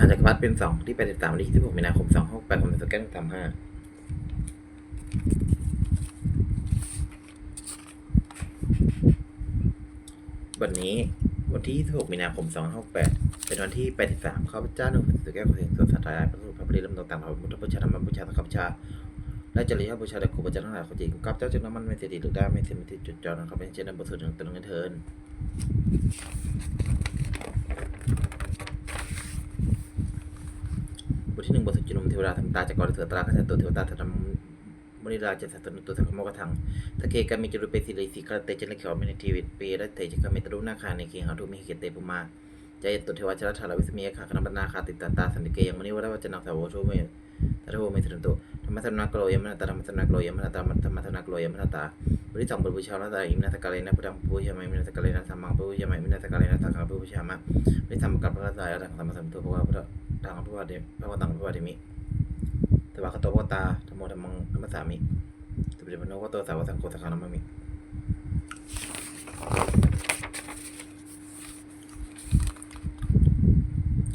หาจักรพรรดิเป็นสองที่แปดสิบสามวันที่สิบหกมีนาคมสองหกแปดผมสแกนสามห้าวันนี้วันที่สิบหกมีนาคมสองหกแปดเป็นวันที่แปสิบสามข้าพเจ้าหนึ่งสุแก้วเสียงสวนสัตว์ร้าพระสุพระบริลำต่างๆพระพุทธบูชาธรรมบูชาสังฆบูชา และจริยบูชาแต่ครูประจันทั้งหลายคนจริงกับเจ้าจึงน้ำมันไม่เสียดีหรือได้ไม่เสียม่ติจุดจอนะครับเป็นเช่นนั้นบทสวดหนึ่งตรงนั้นเทินบ ทที่หนึ่งบทสุจินมเทวดาทำตาจากกรเถือตราขจันตุเทวดาธรรมมริราชสัตนุตุสังคมกทังตะเกกามิจุรุเปสิริสิกาเตจันเขียวมินทีวิตเปรตเตจกามิตรุนาคาในเคียงหาทุมิเกเตปุมาจายตุเทวชรธารวิสมียขาคณบรรณาคาติตาตาสันติเกยังมณิวราวจนังสาวโชเมตระโหเมตรันตุ มสนากโลยมนาตาธรรมสนากโลยมนาตาธรรมสนากโลยมนาตาบริสังบริชาลตาอิมนาสกาเลนะพุทธังปุชามิมินาสกาเลนะสัมมังปุชามิมินาสกาเลนะสังฆปุชามะบริสัมกัปปะสายะทังธรรมสัมพุทโธะพุทธทางพุทธเดพระวตังพุทธเดมิตวะคตโตวตาธรรมโมธรรมังธรรมสามิตุปิปโนวโตสาวสังโฆสังฆานามิ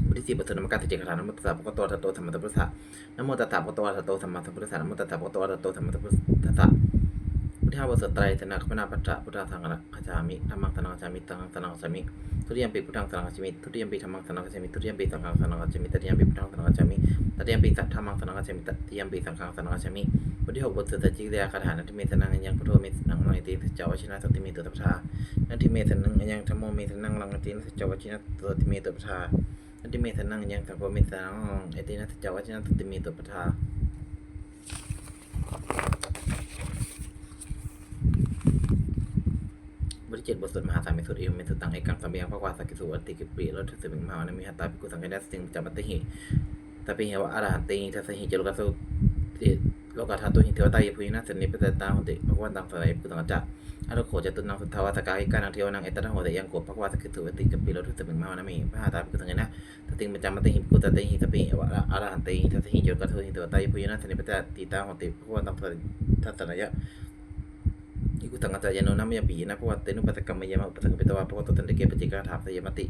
บริ สิบทนมการติจิกรานะโมตัสสะภะคะวะโตอะระหะโตสัมมาสัมพุทธัสสะนโมตัสสะภะคะวะโตอะระหะโตสัมมาสัมพุทธัสสะนโมตัสสะภะคะวะโตอะระหะโตสัมมาสัมพุทธัสสะพุทธาบทสตรสนะขมนาปัจจะพุทธาสังฆะขจามิธรรมังสนังขจามิตังสนังขจามิทุติยมปีพุทธังสนังขจามิทุติยมปีธรรมังสนังขจามิทุติยมปีสังฆังสนังขจามิตติยมปีพุทธังสนังขจามิตติยมปีสัทธรรมังสนังขจามิตติยมปีสังฆังสนังขจามิบทที่หกบทสุตจิกเรียคาถานันทิเมสนังอัญญังพุทโธเมสนังลังติสัจจวัชินะสติเมตุตปทานันทิเมสนังอัญญังธรรมโมเมสนังลังติสัจจวัชินะสติเมตุตปทา อัติเมธนังยังสังโฆมิสังเอตินัสจาวัชนะตติเมตุปทาบริเจตบทสวดมหาสามิสุทธิเมสุตังเอกังสัมเบียงพระวาสักิสุวัติกิปิรถสิบิงมหาวันมิหัตตาปิกุสังเกตัสสิงจัมัตติหิตาปิเหวะอรหันติทัสหิจโลกัสสุติ โลกัสธาตุหินเทวตายพุยนะสนิปเตตาหุติภวันตังสลายภิกขุสังกัจจะอรุโขจตุนังสุทาวาสกาอิกานังเทวนังเอตระโหตยังโกภควาสักกิสุวติกิปรีรถสิบิงมาวันมิพระหาตาภิกขุสังนะตติงปัจจามติหิปุตติหิตปิวะอะระหันติหิทัสหิโยกัสหิตัวตายพุยนะสนิปเตติตาหุติภวันตังทัสสนายะอิกุตังกัจจายโนนัมยปีนะภวตเตนุปัตตกรรมยมะอุปสังกปิตวาภวตตันติเกปจิกาถาสยมติ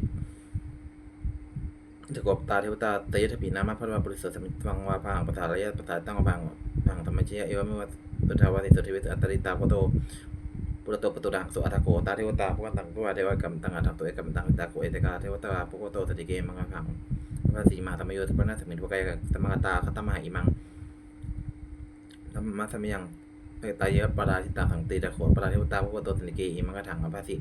จะกบตาเทวตาเตยทปีนามะพระวาบริสุทธิ์สมิทังวาพังปทาระยะปทาตั้งวาพังพังธรรมเชยเอวะมิวัตปทาวาติสุทธิวิตอัตตริตาโพโตปุระโตปตุดังสุอัตโกตาเทวตาภวตังภวเทวกรรมตังอัตโตเอกรรมตังตาโกเอตกาเทวตาภวโตตติเกมังพังพระสีมาธรรมโยธปนาสมิทวกายธรรมกตาคตมหาอิมังธรรมะสมิยัง เตายะปราชิตังสังติตะโคปราเทวตาพระโตตนิเกอิมังกถังอภัสสิ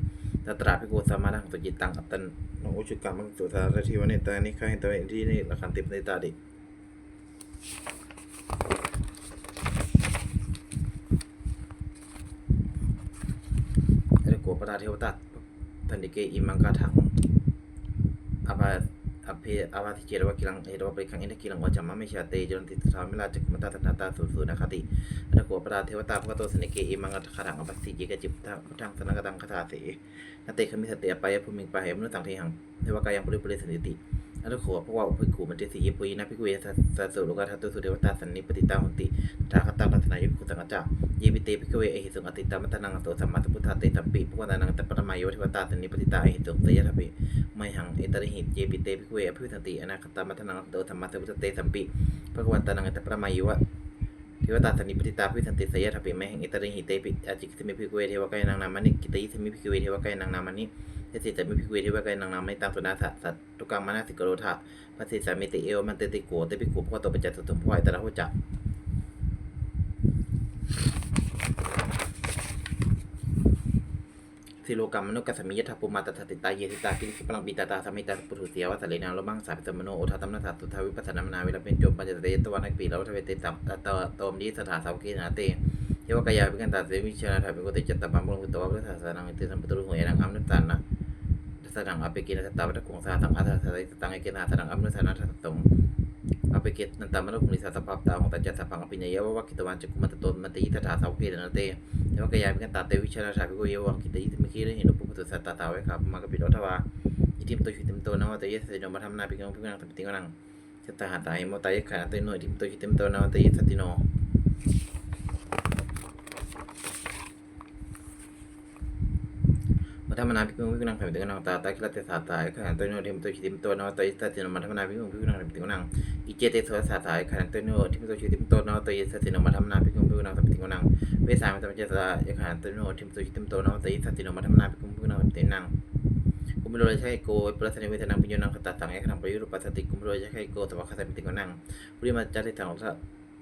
ตตราภิกขุสัมมาทังสุจิตังอัตตันโนอุชุกรรมังสุสารทิวเนตานิคาหิตเวที่นี่ละคันติปนิตาดิเอ อภเอวาทิเจรวกิลังเอรวาปริคังอินทกิลังวจามะเมชาเตจนติสทามิลาจักมตาธนาตาสุสุนคติอนักโกปราเทวตาพระโตสนิเกอิมังกขะดังอภัสสิเกกจิพุทธังพังสนกตังคาถาเสนาเตคมิสเตียไปายภูมิงปะเหมนุสังเทหังเทวกายังปริปริสนิติาะว่าพิกูมันจะสีปุยนะพิกูจะสัสุโลกาทัตุสุเดวตาสันนิปติตาหุติตาคตังรัตนายุคุสังกัจจยีปิเตพิกเวเอหิสุงอติตามัตนังโตสัมมาสัพพุทธาเตสัมปิพวกนังตัปปะมายุทิวตาสันนิปติตาเอหิสุงเตยะทัพพิไมหังเอตริหิตเยปิเตพิกุเวอภิวสันติอนาคตามัทนังโสสัมมะเทวุตเตสัมปิภควตานังเอตปรมายุวะ ทวตาสันนิปติตาภิวิสันติสยทัพปิแมหังอิตริหิเตปิอาจิกิสมิพิกขุเวเทวกายนางนามันิกิตยิสมิพิกขุเวเทวกายนางนามันิเทสิตมิพิกขุเวเทวกายนางนามันิตังสุนาสสัตตุกังมานาสิกโรธาปัสสิสามิติเอวมันเตติโกเตปิโกพวกตปัจจตุตุมพวายตระหุจัก สิโลกรรมมนุกัสมิยทัพปุมาตถติตาเยติตากิริสพลังปิตาตาสมิตาปุถุเสียวะสเลนาโลมังสาปิสมโนโอทาตัมนาถาตุทาวิปัสสนามนาวิรเป็นจมปัญจเตยตวันนักปีแล้วทเวเตตัมตตตมดีสถาสาวกีนาเตเยวกายาวิกันตาเสวิชนาถาปิโกเตจัตตปัมมุลุตวะพระสาสนังเตสัมปตุรุหวยนังอัมนุตันนะสนังอภิกินสตาวัตกงสาสังอัตถะตังเอกินาสนังอัมนุสานาทัตตง อภิเกตนันตามนุภูมิสัตภาพตาของตัจจะสังปิญญาว่าคิดวันจะคุมตตนมันตีตถาสาวเกตนันเตแล้วก็ยายเป็นกันตาเตวิชราชาภิโกยวังคิดยิ่งมีขี้เรื่องนุภูมิสัตตาตาไว้ครับมากระปิดอัตวาอิทิมตุชิติมตุนะว่าแต่ยศสติโนมาทำนาภิกขุภิกขุนังตัดติงกันังจะตาหาตาเหมตายขันตินโนอิทิมตุชิติมตุนะว่าแต่ยศสติโน มัทมนาภิกขุภิกุนังขันติกนังตาตาคิลเตสาตายขันตัวโนทิมตัวชิติมตัวนอตยิสตินมัทมนาภิกขุภิกุนังขันติกนังอิเจเตสวสาตายขันตัวโนทิมตัวชิติมตัวนอตยิสตินมัทมนาภิกขุภิกุนังขันติกนังเวสามิตมเจตายขันตัวโนทิมตัวชิติมตัวนอตยิสตินมัทมนาภิกขุภิกุนังขันติกนังกุมโรใช้โกปรัสนิเวทนังปิญโยนังคตตังเอกนังประยุรุปัสสติกุมโรใช้โกตวะคสัมปิติกนังปุริมาจาริตังราชาตาลโทปัสสติกนังนั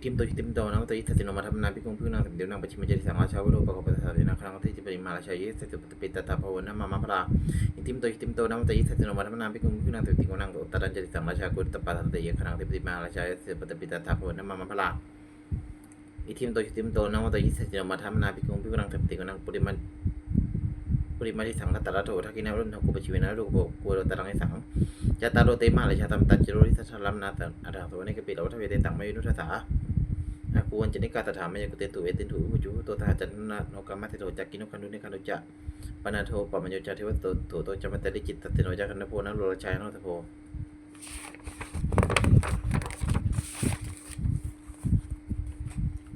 มามาพลายทิปโจชิติมโตนามตยิสติโนมันำนายวิกรมคือนังสัมติกนังทักขินันจัดทิสังราชาวิรุณโนตปัสสติมนัมาราชาเยสเตปฏิปิสถาภวนะมามาพลาอิทิมโตอิทิมโตนามตยิสติโนมาทำนาภิกรมคือนังสัมติกนังปัจฉิมจัดทิสังราชาวิรุณปะกปัสสตินังครังกัตติปฏิมาราชาเยสเตปฏิปิสถาภวนะมามาพลาอิทิมโตอิทิมโตนามตยิสตินมาทำนาภิกรมคือนังสัมติกนังตรันจัดทิสังราชากุตตปัสสติครังกัตติปฏิมาราชาเยสเตปฏิปิสถาภวนะมามาพลาอิทิมโตอิทิมโตนังวัตยสตินมาธรรมนาภิกขุภิกขุนังสัมติกนังปุริมันปุริมาทิสังคตระโตทักกินารุนทกุปชิวินารุโกกุโรตรังไอสังจตารโรเตมาเลชาตัมตัจโรริสัทลัมนาตันอาดาสวนิกปิลวัฏเวเตตังมยุนุทัสสา อากูวันจนิกาตถามายกุเตตุเอตินถุอุจุโตตาจันนาโนกามัติโตจักกินุคันดุนิคันดุจะปนาโทปมัญโยจาเทวตโตโตจมัตติจิตตติโนจักันโพนัโลชัยโนทโพ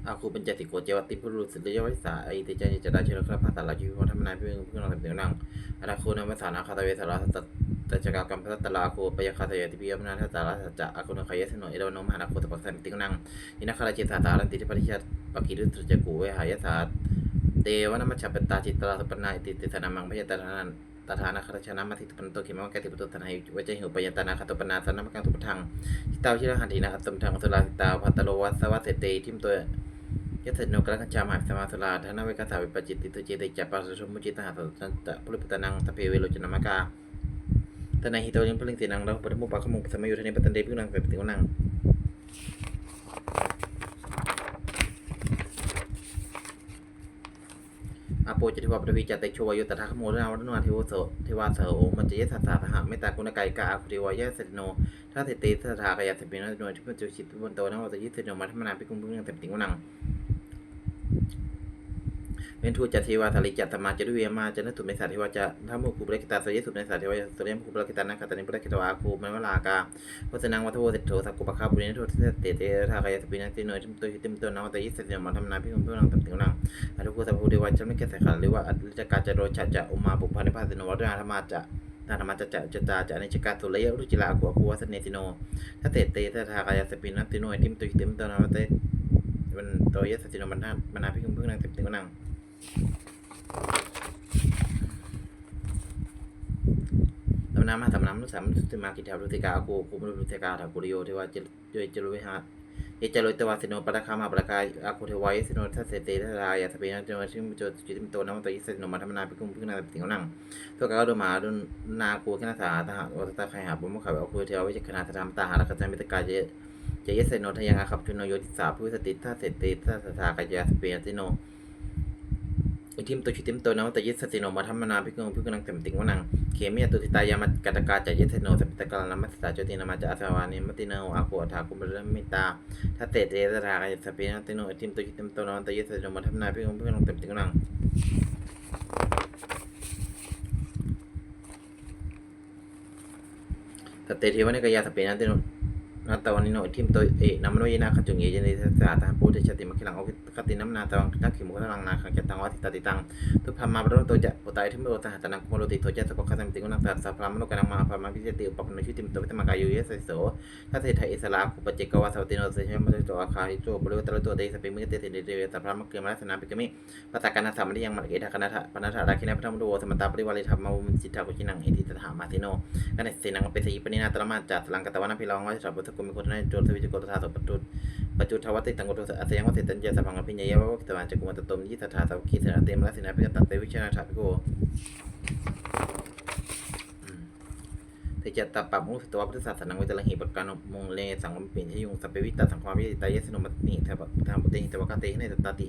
อาคูเป็นจติโกเจวติพุรุสิริยวิสาไอติจันจะได้เชิญครับภาษาลาจิวธรรมนายพื่อนเพื่อนเราเป็นนังอาราคูนภาษานาคาตเวสาราต ตจักรกรรมพัตตลาโคปยคาตยติพิยมนาทัตตาลาสัจจะอคูนขยสนเอโดนมหานาโคตปัสสัมติกนังอินาคาราจิตาตาลันติทิปริชัตปกิรุตรจกูเวหายศาสเตวนามัชปตาจิตตาสปนาอิติติสนามังพยตานันตถานาคารชนามาทิตปันโตขิมะกติปตุตนายวิจหิวปยันตานาคตปนาสนามกังตุปทังทิตาวชิรหันตินะอัตตมทังสุลาติตาพัตโลวัสวัสเตเตทิมตัวยศโนกรัญจามาสมาสุลาธนเวกสาวิปจิตติตุเจติจัปปัสสมุจิตหาสันตะปุริปตนังตะเพเวโลจนามกา ตนายหิโตยังพลิงเสีนังเราปฐมุปะขมุสมัยยุทธเนปตันเดพิวนังเปปติวนังอาโปจติวาปวิจัตเตโชวายุตถาขโมรนาวัฒนาเทวโสเทวาเสโอมันจะยสัสสะทหะเมตตากุณไกกาอาคุเทวายะสติโนถ้าเตติสถากายาสปิโนโนทิพุจุชิตบุนโตนะวัตยิสติโนมัทมนาภิกุมพุงเต็มติงวนัง เวนทูจัตเทวาทาริจัตตมาจดุเวมาจะนตุเมสาเทวาจะถ้ามุคุปรกิตาสยสุเมสาเทวาสเรมคุปรกิตานังคตานิปรกิตวาคูมวลากาวัสนังวัทโวเตโทสักกุปคาปุรินโทเตเตเตทากายสปิโนติโนทิมโตหิติมโตนะวัตยิสติโนมัทมนาภิกุมพุงต็มติวนังอรุกุสัพพุเดวะจำไม่แก่สขันหรือว่าอัตจกาจโรชัจจะอุมาบุพานิพาสิโนวัฒนาธรรมาจะนาธรรมจะจะจะจาจะอนิจกาตุเลยรุจิลาอัวคัวสเนติโนถ้าเตเตถ้าทากายสปินันติโนติมตุหิติมตุนาเตมันโตยสติโนมันนามันาพิคุมพึ่งนางต็มติงนัง ตำนามมาตำนามนุสามนุสติมากิจารุติกาโกคุมรุติกาถากุริโยเทวาเจเจรุวิหาเยจโรตวาสิโนปะคามาปะกายอาคุเทวายสิโนทัสเสเตทรายาสเปนะจนชิมโจจิติมโตนะมตยิสโนมาธรรมนาภิกุมพิกนาติงนังตัวกาโดมาดุนาคูขณะสาตหะวัตตะไคหาบุมขาวอาคุเทวาวิจคณะธรรมตาหาลกจันมิตกาเจเจยสโนทยังอาขับชุนโยติสาผู้สติทัสเสเตทัสสากายาสเปนะสิโน อิทิมตัวชิติมโตนะมตยิสติโนมาธรรมนาภิกุมพิกนังเต็มติงวนังเขมียตุติตายามักัตกาจยิสโนสัพตะกาลนามัสสาจตินามาจาสวานิมติโนอาโคถาคุมเรมิตาถ้าเตะเตะสถากายสเปนติโนทิมตัวจิตมตัวนอนตยสจมาทำนาพื่อนเพื่อนลงเต็มติงวนังถ้าเตะเทวนิกายาสเปนติโน นาตวันนิโนทิมตัวเอน้ำนวยนาขจุงเยจนิสาตาปูเตชติมขิลังอวิคติน้ำนาตวังนักขิมุขลังนาขังจัตังวัติตติตังทุพามาปรตัวจะปุตายทิมโรตหัตนังโมโรติโทจะสปะคัสมิติกุนังสัสสะพรามโนกังมาพามาพิเศติอุปปนชิติมตัววิตมากายุเยสโสถ้าเทไทอิสลาคุปเจกวาสวติโนเสชมัจโตอาคาหิโจบริวตระตัวเดสเปมิเตติเดเดตพรามเกมรัสนาปิกมิปตาการนาสามริยังมัดเกทาคณะปนัทราคินาพระธรรมโดสมตาปริวาริธรรมมุจิตากุชินังอิติตถามาติโนกันเสนังเปสีปนินาตรมาจัตลังกตวันพิลองวัชรบุตรกุมิคุตนโจทวิจโกตธาสปัจจุปัจจุทวัติตังกุตอาเสยังวัติตัญญาสัพังอภิญญาวะกิตวันจักุมัตตมยิตถาสาวกีสนาเตมรัสนาปิกตันเตวิชนาถาปิโกเทจะตับปะมุสตวะพุทธศาสนาวิจารหิปการมงเลสังวมปินชยุงสัพเพวิตาสังความวิตายสนุมัตนิทบทามปุเตหิตวะกาเตหิเนตตติ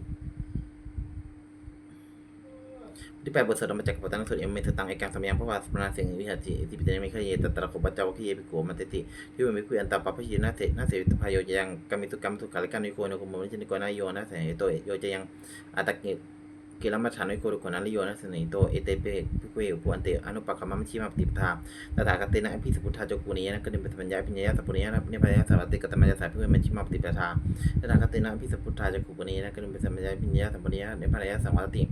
ที่แปลบทสวดมาจากพระตังสุดเอ็มเมตตังเอกังสมยังพระวาสมนาเสียงวิหารติที่ปิตานิมิขยเยตตระโคปัจจาวคิเยปิโกมันเตติที่มันไม่คุยอันตาปะพชินาเสนาเสวิตพายโยยังกามิตุกรรมทุกขะและกันนิโกนโกมมิจินิโกนาโยนะเสนโตโยจะยังอาตะกิกิลมัชานิโกรุโกนาลิโยนะเสนโตเอเตเปพิคุเออุปอันเตอนุปกรรมมัชชิมาปฏิปทาตถาคตเตนะอภิสัพพุทธาจกุนีนะกนิปัญญาปัญญาสัพพุญญานิพพาสัพพติกตมัญญาสัพพุมัชชิมาปฏิปทาตถาคตเตนะอภิสัพพุทธาจกุนีนะกนิปัญญาปัญญาสัพพุญญานิพพาสัมมาติ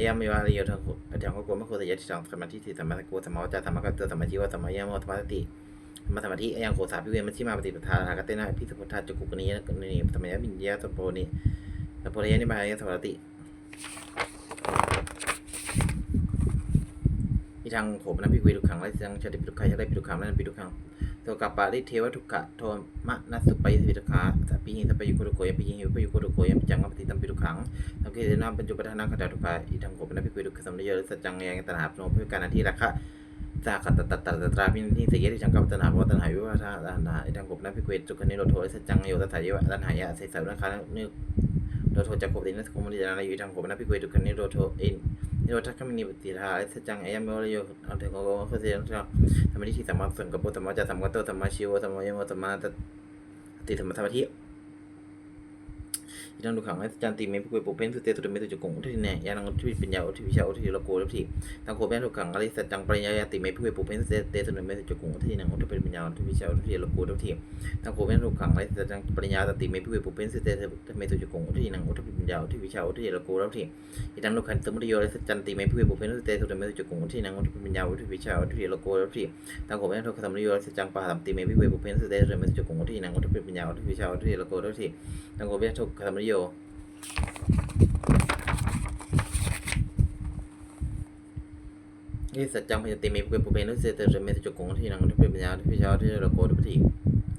ยามิวาริโยทังอาจารย์ก็กลัวไม่ควรจะยัดที่สองสมาธิที่สมาธิโกสมาจาสมากัตเตสมาธิวาสมายังโมสมาสติมาสมาธิอยังโคสาพิเวมัชชิมาปฏิปทาหากเตนะพิสุพุทธาจุกุกนีนะนีสมัยวิญญาสโพนิสโพนิยนิบายสมาติอีทางโขมนะพิคุยทุกขังและทางชาติปิทุกขัยชาติปิทุกขังและปิทุกขัง โตกับปาริเทวทุกขะโทมะนัสุปยสิทุกขาสัพพิหิสัพพยุกุโกยปิหิหิปยุกุโกยปิจังกัปติตัมปิทุขังสังเกตนามปัญจุปทานังขตาทุกายอีทางโกป็นพิคุยดุขสัมนโยสัจจังยังตนาพนเพื่อการที่ราคะจากขัตตตตตตราพินิสเยที่จังกับตนาเพราะตนาวิวัฒนาอีทางโกป็นพิคุยจุคนิโรโทสัจจังโยตถายะตันหายะเสสาวนะคะนึกโรโทจักโกตินัสโกมุนิจานายู่ทางโกป็นพิคุยดุคนิโรโทอิน นิโรธคมินิปติทาสัจจังอายามโมรโยอันเท อีนังดุขังและจันติเมพิคุยปุเพนสุเตตุเดเมตุจกงอุทิเนยานังทุวิปัญญาอุทิวิชาอุทิโลโกอุทิทางโคเป็นดุขังอริสัจจังปริญญาติเมพิคุยปุเพนสุเตตุเดเมตุจกงอุทินังอุทิปัญญาอุทิวิชาอุทิโลโกอุทิทางโคเป็นดุขังอริสัจจังปริญญาติเมพิคุยปุเพนสุเตตุเมตุจกงอุทินังอุทิปัญญาอุทิวิชาอุทิโลโกอุทิอีทางดุขันสมุทโยและสัจจันติเมพิคุยปุเพนสุเตตุเดเมตุจกงอุทินังอุทิปัญญาอุทิวิชาอุทิโลโกอุทิทางโคเป็นดุขันสมุทโยและสัจจังปะหัมติเมพิคุยปุเพนสุเตตุเดเมตุจกงอุทินังอุทิปัญญาอุทิวิชาอุทิโลโกอุทิทางโคเป็นดุขันสมุทโยนี่สัจจังพยติมปุเปปุเปนุเสเตเรเมตจุกงที่นังทุเปปัญญาทุพิชาที่เราโกทุพิ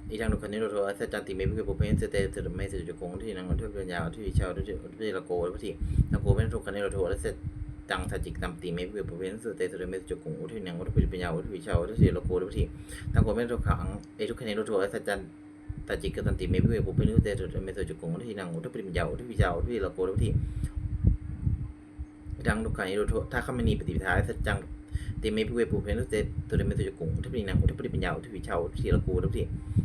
อีทางดุคันนี้เราโทรสัจจังติมปุเปปุเปนุเสเตเรเมตจุกงที่นังทุเปปัญญาทุพิชาทุพิเราโกทุพิทางโกเป็นทุกคันนี้เราโทรสัจจังสัจจิกตัมติเมปุเปปุเปนุเสเตเรเมตจุกงที่นังทุพิปัญญาทุพิชาทุพิเราโกทุพิทางโกเป็นทุกขังเอทุคันนี้เราโทรสัจจัง ตัจจิกตัมติเมปุเปปุเปนุเสเตเรเมตจุกงที่นังทุพิปัญญาทุพิชาทุพิเราโกทุพิทางดุขันนี้เราโทถ้าเขาม่มีปฏิปทาสัจจังติเมพิเวปุเพนุเตตุเรเมตุจกุงอุทปินังอุทปิปัญญาอุทวิชาอุทธิละกูทุกที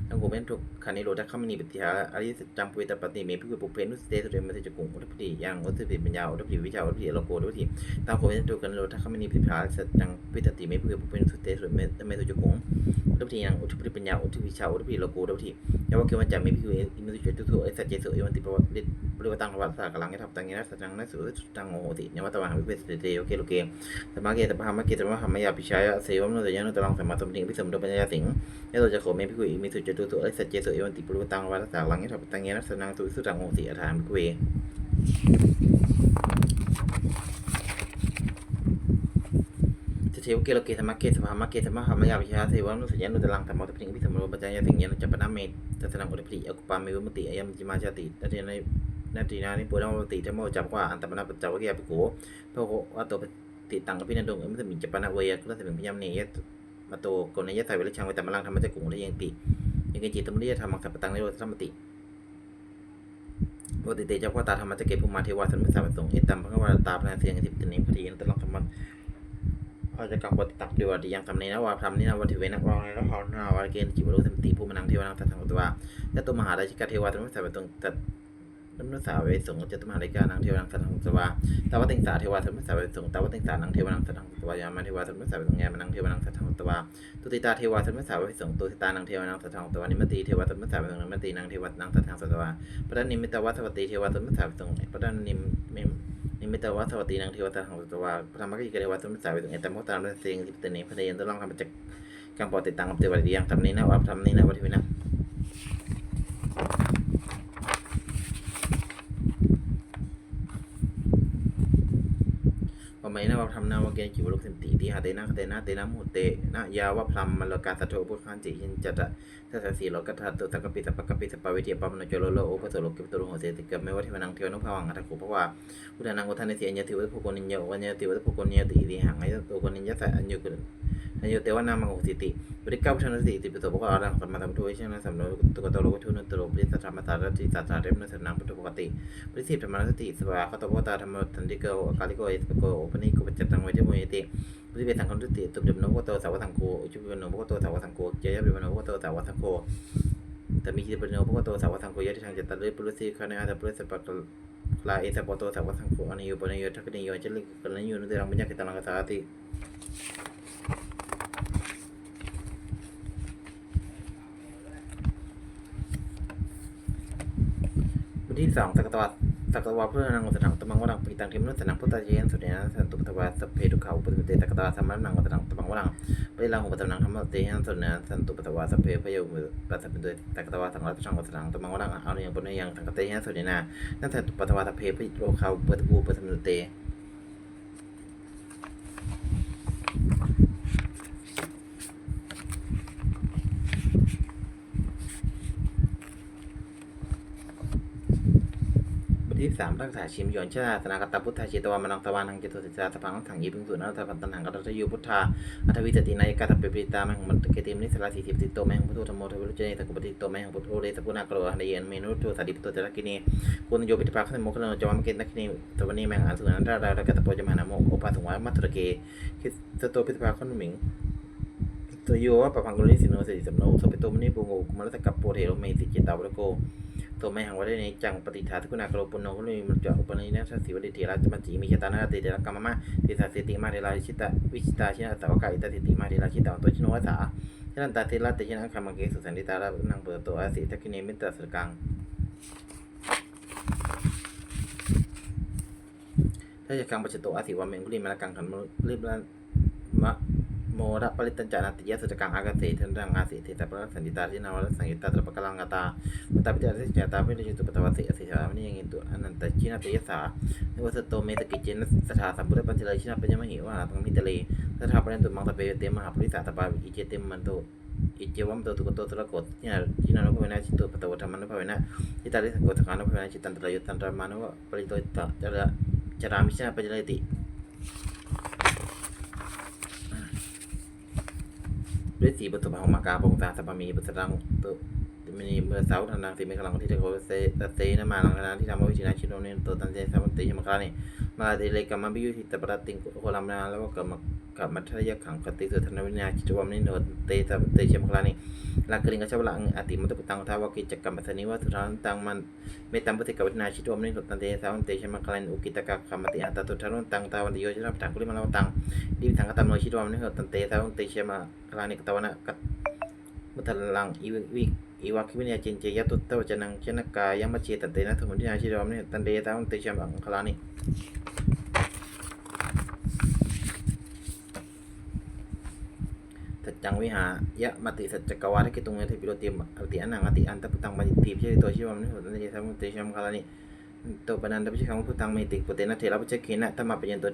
ทั้งโกเป็นทุกคันนิโรธคัมมณีปฏิหาอริสจังปุยตปฏิเมพิเวปุเพนุเตตุเรเมตุจกุงอุทปิยังอุทปิปัญญาอุทปิวิชาอุทธิละกูทุกทีทั้งโกเป็นทุกคันนิโรธคัมมณีปฏิหาสัจจังปุยตติเมพิเวปุเพนุเตตุเรเมตุจกุง อุทปิยังอุทปิปัญญาอุทวิชาอุทปิลกูทุกทียาวเกวันจามิพิเวอิมุตุจตุตุเอสัจเจสุเอวันติปวัติปริวัตังวัตสากลังยทับตังยนัสจังนัสสุตังโหติเนวัตวังวิเวสเตโอเคโลเกสมาเกตปะหามะเกตปะหามะยาปิชายะเสวมโนตยานุตรังสมมาสมติงพิสมโดปัญญาสิงยะโตจะโขเมพิกุอิมิสุจตุตุเอสัจเจสุเอวันติปริวัตังวัตสากลังยทับตังยนัสนังสุสุตังโหติอธามพิกุเวเทวเกโลเกธรรมเกสภามะเกสมะหามายาวิชาเทวานุสยานุตลังธรรมะตปิงพิสมโรปัญญาสิงยานุจัปนาเมตัสนังอุตปิอกุปามิวมติอายมจิมาชาตินาทีในนาทีนานิปุระมติธรรมจัปว่าอันตมนาปัจจาวัคยาปิโกพระโกวัตโตติตังอภินันดงเอมิสมิจัปนาเวียกุลสมิงพยามเนยมาโตโกนยะไทเวลชังเวตมลังธรรมจักกุงได้ยังติยังกิจิตมริยธรรมังสัพตังในโรธรรมติปติเตจักว่าตาธรรมจักเกภุมาเทวาสัมมิสาปสงเอตัมพระวาตาพนาเสียงสิบตินิพทีนตลังธรรม พอจะกลับปฏิตับดีว่าดียังทำในนะว่าทำนี้นะวันทิเวนะว่าแล้วพอหน้าว่าเกณฑ์จิบรุสัมติผู้มนังเทวนังตัทธังตัวและตัวมหาราชิกาเทวาตมุสาเป็นตรงตั ดนมนุสาเวสงจตุมหาริกานังเทวนังสัทธังตัวตาวติงสาเทวาตมุสาเวสงตาวติงสานังเทวนังสัทธังตัวยามาเทวาตมุสาเวสงยามานังเทวนังสัทธังตัวตุติตาเทวาตมุสาเวสงตุติตานังเทวนังสัทธังตัวนิมติเทวาตมุสาเวสงนิมตินังเทวานังสัทธังตัวปะนิมิตวัสวัติเทวาตมุสาเวสงปะนิมินิมิตวัสวัตินางเทวาของตัวว่าพระธรรมกิจเกเรวัตมุสาวิตุเอตมโมตามเสียงสิบตเนพระเดยันตลองคำจักกังปอติตังกับเทวาดียังทำนี้นะว่าทำนี้นะวัตถิวินะ ว่าไม่นะว่าทำนาว่าเกณฑ์จิวลุกสินติที่หาเตนะเตนะเตนะมุเตนะยาว่าพรมมันลกาสัตโตพุทธันจิยินจัตตะทัสสีโลกัตถะตุสังกปิสัพกปิสัพพะวิเทีปัมโนโจโลโลโอปะโสโลกิปตุโหเสติเกับไม่ว่าเทวนังเทวนุภาวังอัตถกุภวาพุทธานังวัฒนเสียญญติวัตถุโกนิญโยวัญญติวัตถุโกนิยติอิริหังไอตัวโกนิญญาสัอัญญุกุ อัญญุเตวนามังหุสิติบริกรรมชนสิติปิโตปะกอรังสัมมาสัมพุทธเวชนะสัมโนตุกตโลกุทุนตุโลปริสัทธรรมตารัติสัทธาเรมนัสนังพุทธปกติปริสิทธรรมนัสติสวาคตโพตาธรรมทันติโกอากาลิโกเอสโกโอปนิโกปัจจตังเวโมยติปฏิเวสังคมทุติตุบเดมโนโกโตสาวะสังโฆอุจุเบโนโกโตสาวะสังโฆเจยะเบโนโกโตสาวะสังโฆแต่มีจิตเบโนโกโตสาวะสังโฆยะที่ทางจตตะเลปุรุสีคานาตปุรุสปะกลาเอสปโตสาวะสังโฆอนิโยปนิโยทักนิโยจลิกลนิโยนุเตรังปัญญากิตังกัสสาติ วันที่ สองสักตวาสักตวาเพื่อนังวัสนังตมังวรังปีตังเทมนุสนังพุทธเยนสุเนนะสันตุปตวาสพเพทุขาปุตเตตกตวาสัมมันังวัสนังตมังวรังปริลังหุปตนังธรรมเตหันสุเนนะสันตุปตวาสพเพพโยมุปัสสะเป็นตัวตกตวาสังวัตชังวัสนังตมังวรังอาเนียงปุณยังสังกเตหันสุเนนะนั่นสันตุปตวาสพเพพโลเขาปุตตูปุตตมเต ทที่สามรักษาชิมยอนชาสนากตพุทธาจิตวามังตวานังเจตุสิจาสพังถังยีพึงสุนันทพันตันหังกัตถยูพุทธาอัทวิจตินายกาตเปปิตาแมงมันเกติมนิสลาสีสิบติโตแมงพุทโธธรรมโทวิรุจเนตกุปติโตแมงพุทโธเรสปุนากโรหันเยนเมนุโตสาดิปโตเจรกินีกุณโยปิตภาคันโมคโนจวามเกนักกินีตวันนี้แมงอันสุนันทารากัตโปจมานาโมโอปาสุวามัตระเกคิสโตปิตภาคันมิงตัวโยว่าปะพังกุลิสิโนสิสัมโนสเปโตมณีปุงโกกุมารตะกับโปเทโรเมติจิตาวรโก ตัวไม่หังว่าได้ในจังปฏิทาทุกุณากรปุณโนกุลิมุจจะอุปนินะสัสสิวดิเทระจมัจจิมีชะตานาติเดรกรรมมะติสาสิติมาเดลาชิตะวิชิตาชินะสาวกาอิตาสิติมาเดลาชิตาตัวชิโนวสาฉะนั้นตาเทระติชินะคัมมังเกสุสันติตาระนังเปิดตัวอาศิตะกิเนมิตรสกังถ้าจะกังปัจจโตอาศิวาเมงกุลิมาลกังขันมรีบละมะ โมระปริตัญจานาติยะสุจกังอากาเสทันรังอาเสเทตาปะสันติตาทินาวรสังยุตตาตรปะกลังกตาปตาปิจารสิจตาพิริจุตุปตวาสิอสิชามนิยังอิตุอนันตชินาปิยสาเนวสโตเมตกิจเจนสถาสัมพุทธปัญจเลยชินาปัญญมหิวาตังมิตเลสถาปนันตุมังตะเปเตมหาปริสาตปาอิเจเตมันโตอิเจวัมโตตุกโตตระกตจินาจินานุภเวนะจิตตุปตวธรรมนุภเวนะจิตาริสังโกตคานุภเวนะจิตันตระยุตันตระมานุปริโตตะจระจรามิชนาปัญจเลยติ ฤทธิ์สีบุตรภาวมากาปงตาสัพมีบุตรังตุติมินีเมื่อเสาทานังสีเมฆลังที่เทโคเซตเซนมาลังคณะที่ทำวิชินาชิโนเนตัวตันเซสัมติยมคานิมาเดเลกัมมาบิยุทิตปรติงโคลัมนาแล้วก็กับ กับมัทยขังกติสุธนวิญญาจิตวามนิโนเตตเตชมคลานิลังกริงกัจวลังอติมัตตุตังทาวกิจกรรมปัสนิวัตุรันตังมันเมตัมปฏิกวินาชิตวมนิโนตันเตสัมเตชมคลานิอุกิตกะคมติอัตตุทารุนตังตาวันดิโยชนะปังกุลิมาลาวตังดิวิทังกตัมโนชิตวมนิโนตันเตสัมเตชมคลานิกตวนะกัมุทลังอีวิอีวาคิวิเนียจินเจยตุตตวจนังชนกายมัจเจตเตนะสมุทินาชิรวมนิตันเดตาวันเตชมคลานิสั จังวิหายะมติสัจจกวาทิกิตุงเนติปิโรติมอติอนังอติอันตพุตังบัจิตีพิเชตัวชิวมนิตันเดตาวันเตชัมคาลานิตัวปนันตพิชิคังพุตังเมติปุเตนะเทระพุชเกนะธรรมปัญญตัว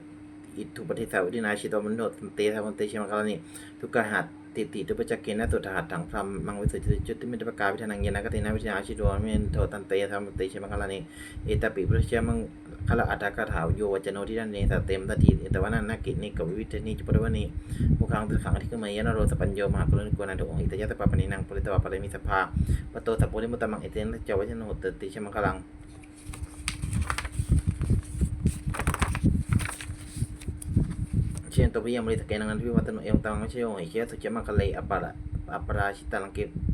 อิทุปฏิสาวินาชิตมนุตเตทาวันเตชัมคาลานิทุกขหัตติติตุปจักเกนะตุถหัตถังพรมมังวิสุทธิจุติมิตรปกาวิธานังเยนะกตินาวิชาอาชิโดเมนโทตันเตธรรมเตชมังคาลานิเอตปิปริเชมัง คละอัตตากถาโยวจโนทิดันเนสัตเตมทัตติเอตวานันนักกินิกวิวิทนิจปรวณีมุขังตุขังอธิกมายนโรสปัญโยมหากรุณิโกนันโตอิตยะตปปปนินังปริตวะปริมิสภาปโตสัพโพนิมุตมังเอเตนเจวัชโนโหตติชมังคลังเชนตัวพิยามริตเกนังนันทิวัตโนเอวตังไม่ใช่โอเอเชสุจมังคเลยอปาระอปราชิตาลังเกปลังเกติเจปฏิโปกเลยปิติเกตปุเปนังเลยขปปมบ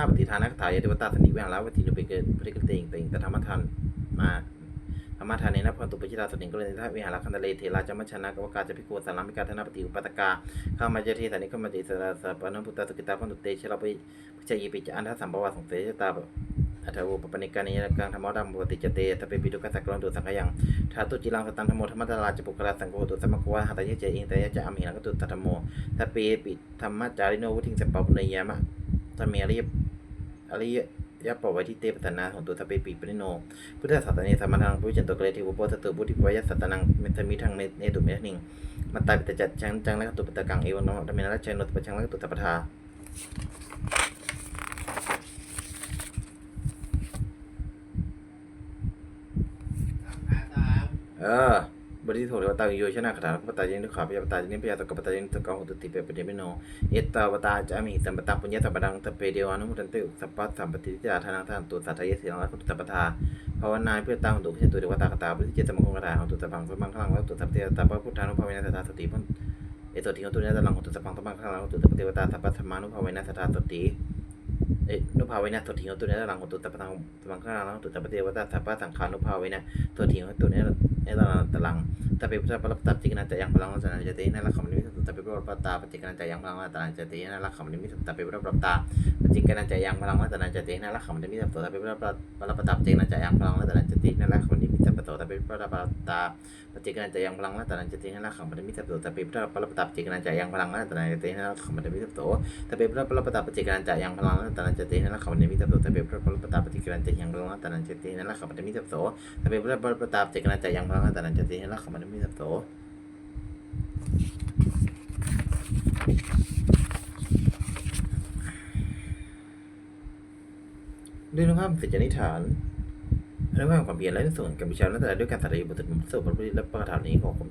าปฏิทานักถายเทวตาสนิแวงแล้ววัติโนเปเกิดพริกเตงเตงแต่ธรรมทานมาธรรมทานในนับพันตุปจิตาสนิงก็เลยท่าวิหารคันตะเลเทราจมัชนะกวกาจะพิโกสารามิกาธนปฏิอุปตกาข้ามาเจเทสานิข้ามาเจิสราสปนพุตตาสกิตาพันตุเตชลาปิพชยีปิจอันทัสสัมภวะสงเสชตาอัตโวปปนิกานิยกังธรรมดัมปติจเตตะเปปิตุกัสสะกรังตุสังขยังธาตุจิลังสตังธรรมโมธรรมตราจปุกราสังโฆตุสมมควะหัตยเจอิงตยะจะอมิหังกตุตัตโมตะเปปิธรรมจาริโนวุทิงสปปุเนยามะตะเมริย อริยยับปอไวที่เตปัตนาของตัวทเปปีปริโน พุทธศาสนาสามังพุทธจันตกเลทิวโปตตุบุติปวายสัตนังเมตมิทังเมเนตุเมตนิงมันตายปิตจัดจังจังแล้วตุปตะกังเอวโนดเมนะชัยนตุปจังแล้วตุตปทาเออ บริโภคเทวตาโยชนะคาถาปตายินทุกขาพยาปตายินพยาตกปตายินตกองตุติเปปเดมิโนเอตาวตาจามิสัมปตาปุญญาตปดังตเปเดวานุมุตันติสัพพะสัมปติจาทานังทานตุสัตถยสีลังและตุตปทาภาวนาเพื่อตาของตุเพื่อตัวเทวตาคาถาบริจิตสมคงคาถาของตุตปังสมังคลังและตุสัพเทวตาพระพุทธานุภาเวนะสัทธาสติพันเอตติของตุเนตลังของตุสัพพังสมังคลังของตุสัพเทวตาสัพพะธรรมานุภาเวนะสัทธาสติ นุภาเวนะตัวถิงตัวนี้ตารางของตัวตะพังตะพังข้างหลังตัวตะปะเทวตาสัพพะสังขารนุภาเวนะตัวถิงตัวนี้ในตารางตารางตะเปพุทปรับตับจิกนาจะยังพลังสันจะเตนั่นละกขมนิมิตตะเปพุทปรับตาปฏิกนาจะยังพลังตะนันจะเตนั่นละกขมนิมิตตะเปพุทปรับตาปฏิกนาจะยังพลังตะนันจะเตนั่นละกขมนิมิตตะเปพุทปรับตับจิกนาจะยังพลังตะนันจะเตนั่นละกขมนิ ปตตาเปพระปาตาปฏิกันจะยังพลังนะตานนจะติให้ละขังมัตมิตาปโตตาเปพระปาตาปฏิกันจะยังพลังนะตานนจะติให้ละขังมัตมิตาปโตตาเปพระปาตาปฏิกันจะยังพลังนะตานนจะติให้ละขังมัตมิตาปโตตาเปพระปาตาปฏิกันจะยังพลังนะตานนจะติให้ละขังมัตมิตาปโตตาเปพระปาตาปฏิกันจะยังพลังนะตานนจะติให้ละขังมัตมิตาปโต ด้วยภาพสิจนิฐาน ด้วยความความเพียรและส่วนกับวิชาและแต่ด้วยการสัตย์บุตรสุขผลผลิตและประกาศนี้ของผม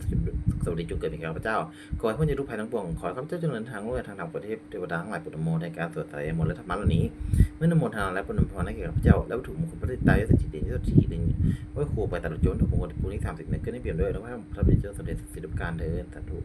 สวัสดีจุกเกิดเป็นข้าพเจ้า ขอให้พ้นจากทุกภัยทั้งปวง ขอให้ข้าพเจ้าเจริญทางโลกทางธรรมประเทศเทวดาทั้งหลายปุตตโมในการสวดใส่หมดและธรรมะเหล่านี้ เมื่อนโมทนาและปุณณพรให้แก่ข้าพเจ้า และวัตถุมงคลพระฤทธิ์ตายและสิทธิเดชที่สุดทีหนึ่งไว้ครูไปตลอดจนถึงมงคลปุณิสามสิบเมตรขึ้นให้เปลี่ยนด้วยแล้วว่าพระบิดาสมเด็จสิริปการเดินสาธุ